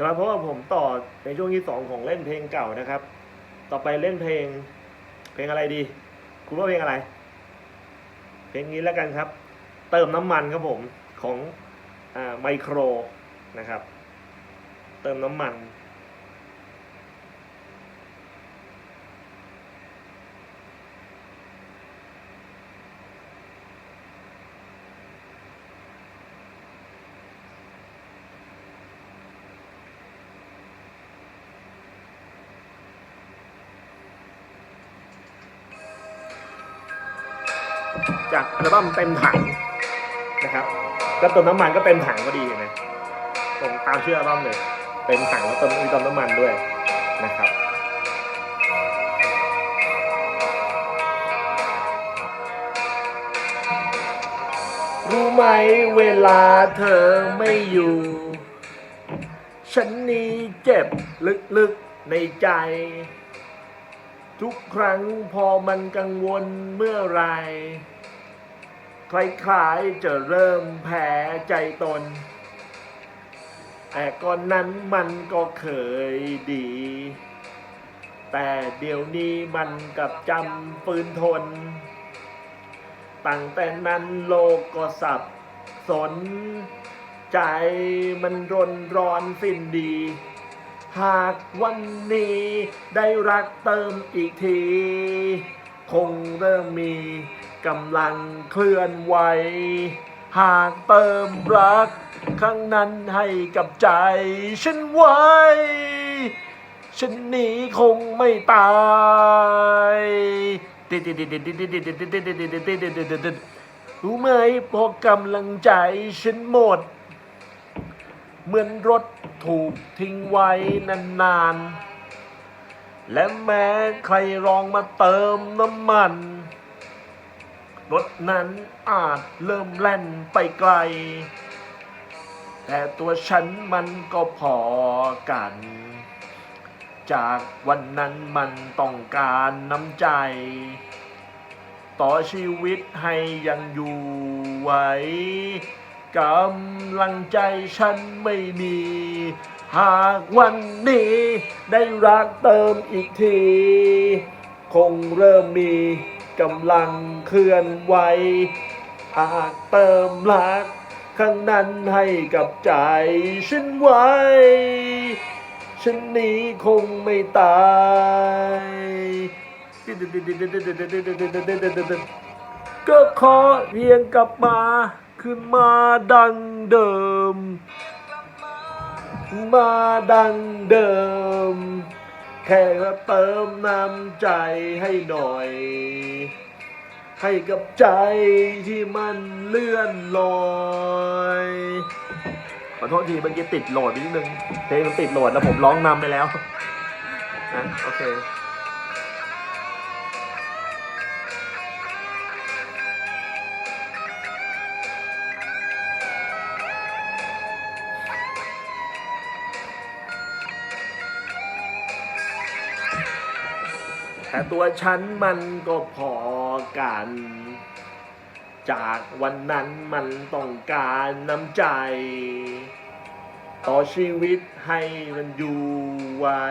ครับเพราะว่าผมต่อในช่วงที่สองของเล่นเพลงเก่านะครับ ต่อไปเล่นเพลง เพลงอะไรดี คุณว่าเพลงอะไร เพลงนี้แล้วกันครับ เติมน้ำมันครับผมของไมโครนะครับ เติมน้ำมัน จากอัลบั้มเต็มถังนะครับแล้วเติมน้ำมันก็เต็มถังพอดีเห็นไหมตรงตามชื่ออัลบั้มเลยเต็มถังแล้วเติมมีเติมน้ำมันด้วยนะครับรู้ไหมเวลาเธอไม่อยู่ ฉันนี้เจ็บลึกๆในใจ ทุกครั้งพอมันกังวลเมื่อไรคล้ายๆจะเริ่มแพ้ใจตน แต่ก่อนนั้นมันก็เคยดี แต่เดี๋ยวนี้มันกับจำปืนทน ตั้งแต่นั้นโลกก็สับสน ใจมันรนร้อนสิ้นดี หากวันนี้ได้รักเติมอีกที คงเริ่มมีกำลังเคลื่อนไหว หากเติมรัก ครั้งนั้นให้กับใจ ฉันไว้ ฉันนี้คงไม่ตายรู้ไหมพอกำลังใจฉันหมด เหมือนรถ ถูกทิ้งไว้นานๆ และแม้ใครลองมาเติมน้ำมัน รถนั้นอาจเริ่มแล่นไปไกล แต่ตัวฉันมันก็พอกัน จากวันนั้นมันต้องการน้ำใจ ต่อชีวิตให้ยังอยู่ไหว กำลังใจฉันไม่มี หากวันนี้ ได้รักเติมอีกที คงเริ่มมีกำลังเคลื่อนไหวหากเติมรักข้างนั้นให้กับใจฉันไว้ ฉันนี้คงไม่ตายก็ขอเพียงกลับมา ขึ้นมาดังเดิม มาดังเดิม แค่เติมน้ำใจให้หน่อย ให้กับใจที่มันเลื่อนลอยขอโทษทีเมื่อกี้ติดโหลดไปนิดนึงเพลงมันติดโหลดแล้วผมร้องนำไปแล้วนะโอเค แต่ตัวฉันมันก็พอกัน จากวันนั้นมันต้องการน้ำใจ ต่อชีวิตให้มันอยู่ไว้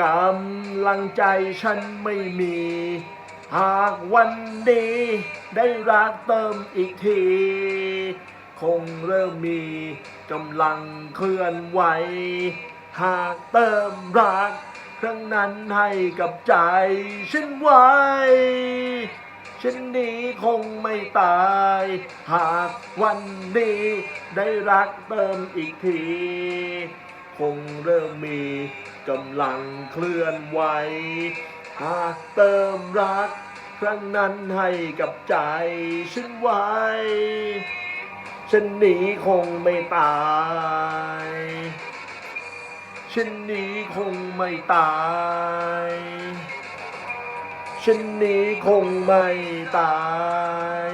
กำลังใจฉันไม่มี หากวันนี้ได้รักเติมอีกที คงเริ่มมีกำลังเคลื่อนไหว หากเติมรัก ครั้งนั้นให้กับใจฉันไว้ฉันนี้คงไม่ตาย หากวันนี้ได้รักเติมอีกที คงเริ่มมีกำลังเคลื่อนไหวหากเติมรัก ครั้งนั้นให้กับใจฉันไว้ฉันนี้คงไม่ตาย ฉันนี้คงไม่ตายฉันนี้คงไม่ตาย